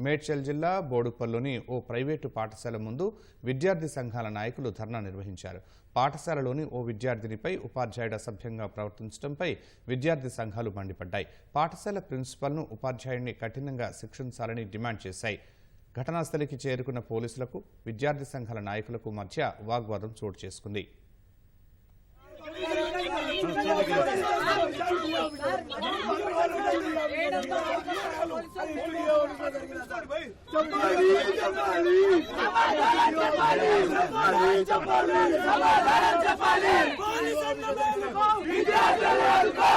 మేడ్చల్ జిల్లా బోడుపల్లిలోని ఓ ప్రైవేటు పాఠశాల ముందు విద్యార్థి సంఘాల నాయకులు ధర్నా నిర్వహించారు పాఠశాలలోని ఓ విద్యార్థినిపై ఉపాధ్యాయుడు అసభ్యంగా ప్రవర్తించడంపై విద్యార్థి సంఘాలు మండిపడ్డాయి పాఠశాల ప్రిన్సిపల్ను ఉపాధ్యాయుడిని కఠినంగా శిక్షించాలని డిమాండ్ చేశాయి ఘటనాస్థలికి చేరుకున్న పోలీసులకు విద్యార్థి సంఘాల నాయకులకు మధ్య వాగ్వాదం చోటు చేసుకుంది విద్యార్థులను